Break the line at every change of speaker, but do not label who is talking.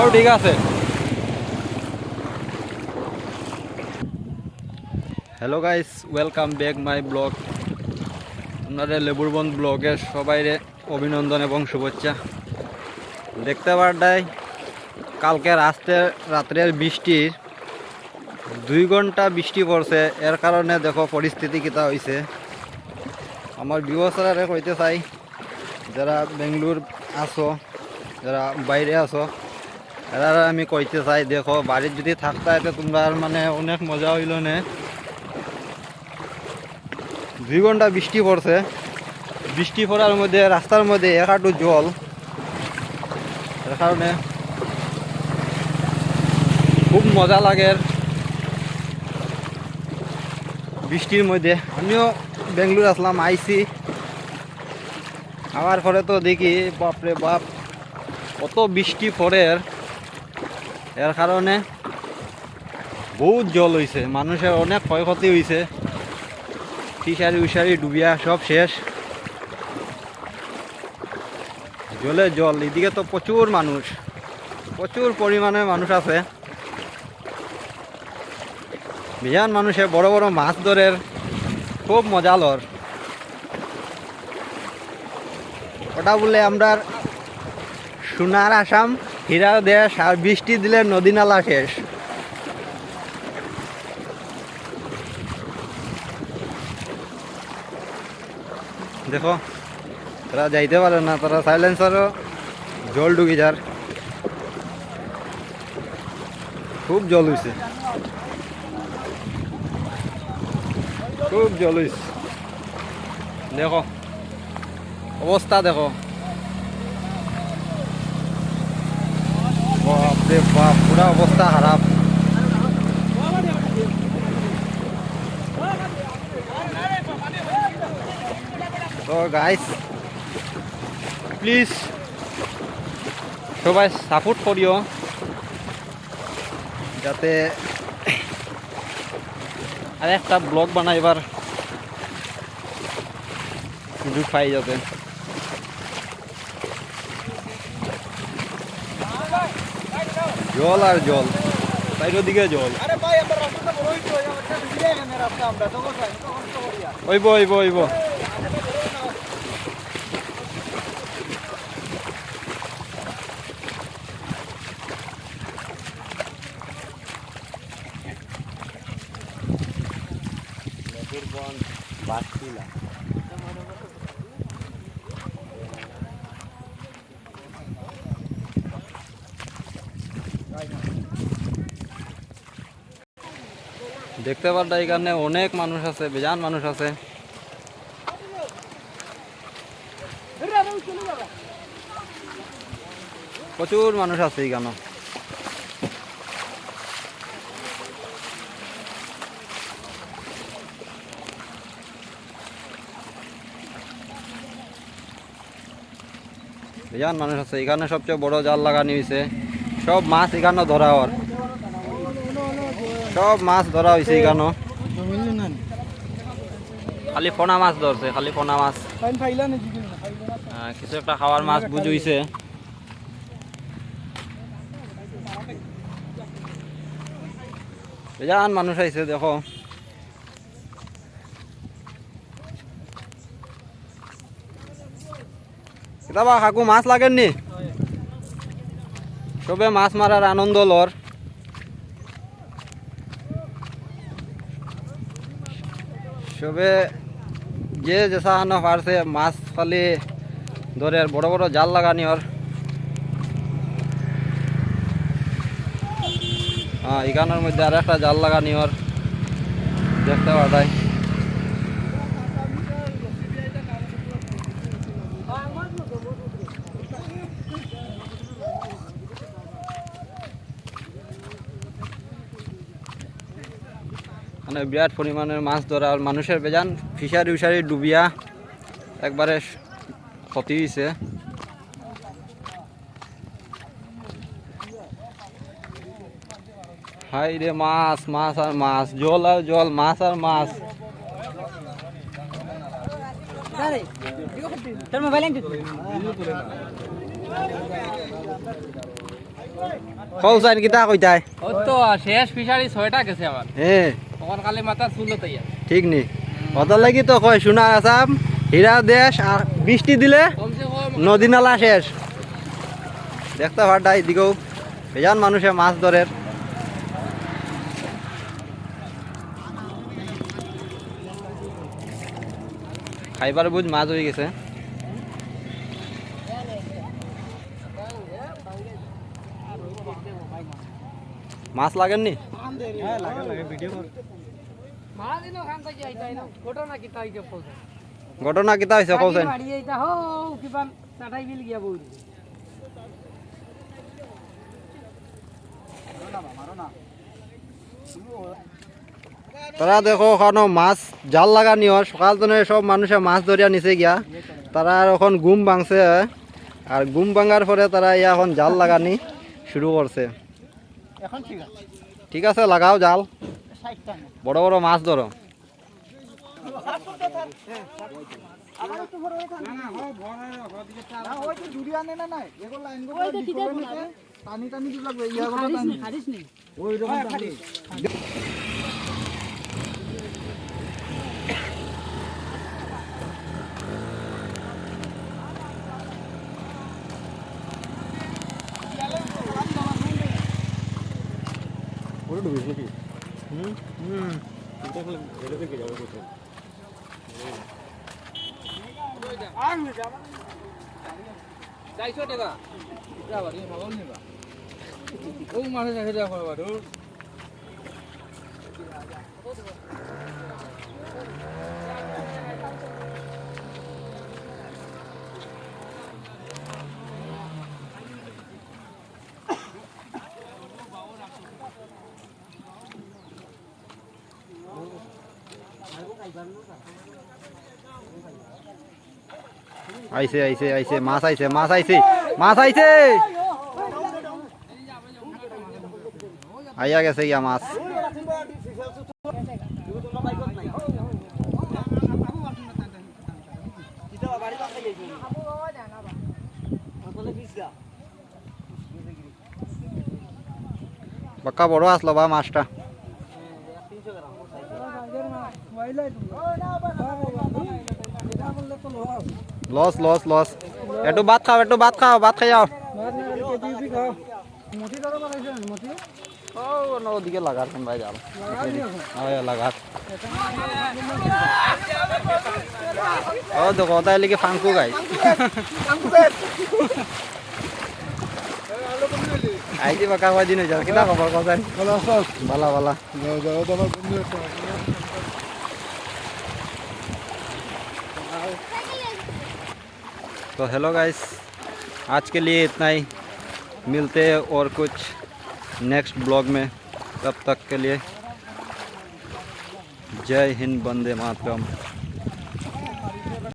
ও ঠিক আছে। Hello guys welcome back my blog আপনাদের লেবুরবন ব্লগের সবাইরে অভিনন্দন এবং শুভেচ্ছা। দেখতে পারটাই কালকে রাস্তে, রাত্রের বৃষ্টির দুই ঘণ্টা বৃষ্টি পড়ছে, এর কারণে দেখো পরিস্থিতি কিতা হয়েছে আমার বিবসারে কইতে চাই, যারা বেঙ্গলোর আসো যারা বাইরে আসো এরা আমি কইতে চাই, দেখো, বাড়ির যদি থাকতা এতে তোমরা মানে অনেক মজা হইল নে। দুই ঘণ্টা বৃষ্টি পড়ছে। বৃষ্টি পড়ার মধ্যে, রাস্তার মধ্যে এক জল। এর কারণে খুব মজা লাগে। বৃষ্টির মধ্যে। আমিও বেঙ্গলোর আসলাম আইসি আমার পরে তো দেখি, বাপরে বাপ, কত বৃষ্টি পড়ে। এর কারণে বহুত জল হয়েছে মানুষের অনেক ক্ষয়ক্ষতি হয়েছে ফিশারি উশারি, ডুবিয়া সব শেষ। জলে জল, এদিকে তো প্রচুর মানুষ, প্রচুর পরিমাণে মানুষ আছে। বিজান মানুষে বড় বড় মাছ ধরের খুব মজা লর। ওটা বলে আমরা সোনার আসাম। হীরা দেশ আর বৃষ্টি দিলে নদী নালা শেষ। দেখো, তারা যাইতে পারে না, তারা সাইলেন্সারও জল ঢুকি যার। খুব জল হয়েছে খুব জল হয়েছে দেখো, অবস্থা দেখো বাপরে বাপ পুরা অবস্থা খারাপ। তো গাইস প্লিজ সবাই সাপোর্ট করিও। যাতে আর একটা ব্লগ বানাইবার সুযোগ পাই যাতে জল আর জল চাইরো দিকে জল
আরে ভাই আমরা রাস্তাটা বড় হইতো একটা ভিড়ে গেছে রাস্তা আমরা তো কোথায়? তো কষ্ট করিয়া
ওইব ওইব ওইব। দেখতে পারটা এখানে অনেক মানুষ আছে বেজান মানুষ আছে। প্রচুর মানুষ আছে এখানে। বেজান মানুষ আছে। এখানে সবচেয়ে বড় জাল লাগানি হয়েছে। সব মাছ এখানে ধরা হওয়ার সব মাছ ধরা হয়েছে এখানে খালি পোনা মাছ ধরছে, খালি পোনা মাছ। কিছু একটা খাওয়ার মাছ বুঝইছে। বেজান মানুষ আইছে, দেখো। কিতাবা কাকু, মাছ লাগেননি? সবে মাছ মারার আনন্দ লর। সবে যে যেসাহানো পারছে, মাছ খালি ধরে আর বড় বড় জাল লাগানি ওর। হ্যাঁ এখানের মধ্যে আর একটা জাল লাগানি ওর। দেখতে পাওয়া মানে বিরাট পরিমাণের মাছ ধরা আর মানুষের বেজান ফিশারি উশারি ডুবিয়া একবারে ক্ষতি হয়েছে হাই রে মাছ মাছ আর মাছ জল আর জল মাছ আর মাছ।
তোর মোবাইল
কিতা কইতাই?
ওই তো শেষ ফিশারি ছয়টা গেছে আমার
হে।
তখন কালি মাথা চুলো
ঠিক নি? অত লাগি তো কয় সোনা আসাম হীরা দেশ আর বৃষ্টি দিলে নদী নালা শেষ। দেখতে পারডাই দিকেও বেজান মানুষে মাছ ধরে খাইবার বুঝ মাছ হয়ে গেছে। মাছ লাগেননি
লাগে লাগে
ঘটনা কি তাই বই
তারা দেখো ওখানে মাছ জাল লাগানি হয় সকাল তো সব মানুষে মাছ ধরিয়া নিচে গিয়া। তারা আর এখন গুম ভাঙছে। আর গুম ভাঙার পরে তারা এখন জাল লাগানি শুরু করছে
এখন ঠিক আছে
ঠিক আছে লাগাও জাল। বড় বড় মাছ ধরো।
না ওই তো জুড়ি আনে না নাই এগুলো লাইন টানি। টানি দিব ডুবিস নাকি?
হুম হুম।
চাইছো টাকা যাবা তুমি ভাবল নিবা ও মানুষ দেখে যাওয়া
আইছে আইছে আইছে, মাছ আইছে মাছ আইছে মাছ আইছে। আইয়া গেছে ইয়া মাছ। বাক্কা বড় আসলো বা মাছটা। লস লস লস একটু ভাত খাও একটু ভাত খাও ভাত খাই যাও ওদিকে লাগার ভাই যাও হয় লাগার। ও দেখো তাই লিখে ফাঙ্কু গাই আইজি বাকা হওয়া দিন যাও কিনা খবর কথা
ভালো
ভালা ভালা।
যাও যাও তো বন্ধু
तो हेलो गाइस आज के लिए इतना ही। मिलते हैं और कुछ नेक्स्ट ब्लॉग में। तब तक के लिए जय हिंद बंदे मातरम।